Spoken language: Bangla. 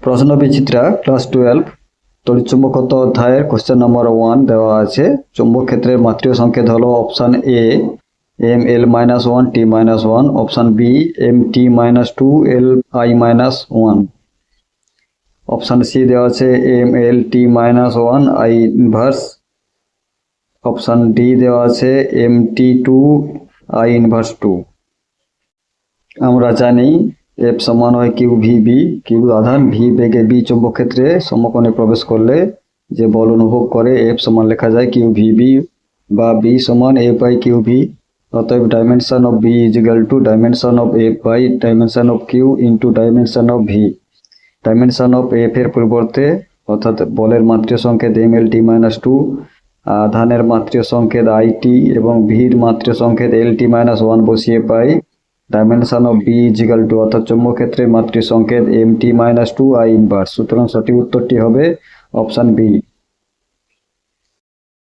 প্রশ্ন বিচিত্রা ক্লাস টুয়েলভ তড়িৎচুম্বকত্ব অধ্যায়ের কোশ্চেন নম্বর ওয়ান দেওয়া আছে। চুম্বক ক্ষেত্রের মাত্রীয় সংকেত হলো option A M L minus one T minus one option B M T minus two L I minus one option C দেওয়া আছে M L T minus one I inverse option D দেওয়া আছে M T two I inverse two আমরা জানি এফ সমান হয় কিউ ভি বি, কিউ আধান ভি বেগে বি চুম্বক ক্ষেত্রে সমকোণে প্রবেশ করলে যে বল অনুভব করে এফ সমান লেখা যায় কিউ ভি বি বা বি সমান এফ বাই কিউ ভি। অতএব dimension of B is equal to dimension of F by dimension of Q into dimension of V dimension of F এর পরিবর্তে অর্থাৎ বলের মাত্রীয় সংকেত M L T minus two আধানের মাত্রীয় সংকেত আই টি এবং ভির মাত্রীয় সংকেত এল টি মাইনাস ওয়ান বসিয়ে পাই dimension of B is equal to অর্থাৎ চৌম্বক ক্ষেত্রে মাতৃ সংকেত M T minus two I inverse সুতরাং সঠিক উত্তরটি হবে অপশান বি